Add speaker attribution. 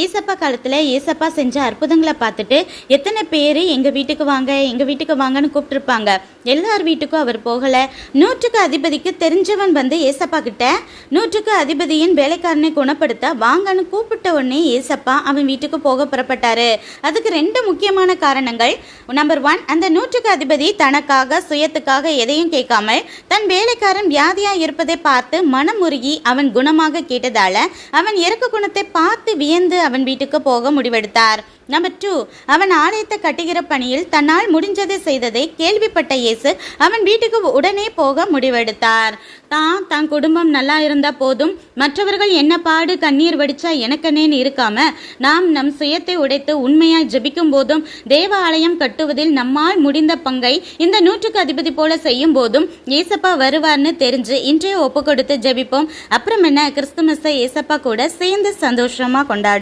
Speaker 1: ஏசப்பா காலத்தில் ஏசப்பா செஞ்ச அற்புதங்களை பார்த்துட்டு எத்தனை பேர் எங்கள் வீட்டுக்கு வாங்க எங்கள் வீட்டுக்கு வாங்கன்னு கூப்பிட்டுருப்பாங்க. எல்லார் வீட்டுக்கும் அவர் போகலை. நூற்றுக்கு அதிபதிக்கு தெரிஞ்சவன் வந்து ஏசப்பா கிட்ட நூற்றுக்கு அதிபதியின் வேலைக்காரனை குணப்படுத்த வாங்கன்னு கூப்பிட்ட உடனே ஏசப்பா அவன் வீட்டுக்கு போக புறப்பட்டாரு. அதுக்கு ரெண்டு முக்கியமான காரணங்கள். நம்பர் ஒன் அந்த நூற்றுக்கு அதிபதி தனக்காக சுயத்துக்காக எதையும் கேட்காமல் தன் வேலைக்காரன் வியாதியா இருப்பதை பார்த்து மனமுருகி அவன் குணமாக கேட்டதால அவன் இறக்க குணத்தை பார்த்து வியந்து அவன் வீட்டுக்கு போக முடிவெடுத்தார். நம்பர் டூ அவன் ஆலயத்தை கட்டுகிற பணியில் தன்னால் முடிஞ்சதை செய்ததை கேள்விப்பட்ட இயேசு அவன் வீட்டுக்கு உடனே போக முடிவெடுத்தார். தான் தன் குடும்பம் நல்லா இருந்தா போதும். மற்றவர்கள் என்ன பாடு கண்ணீர் வடிச்சா எனக்கனேன்னு இருக்காம நாம் நம் சுயத்தை உடைத்து உண்மையாய் ஜபிக்கும் போதும் தேவ ஆலயம் கட்டுவதில் நம்மால் முடிந்த பங்கை இந்த நூற்றுக்கு அதிபதி போல செய்யும் போதும் ஏசப்பா வருவார்னு தெரிஞ்சு இன்றைய ஒப்பு கொடுத்து ஜெபிப்போம். அப்புறம் என்ன கிறிஸ்துமஸை ஏசப்பா கூட சேர்ந்து சந்தோஷமா கொண்டாடு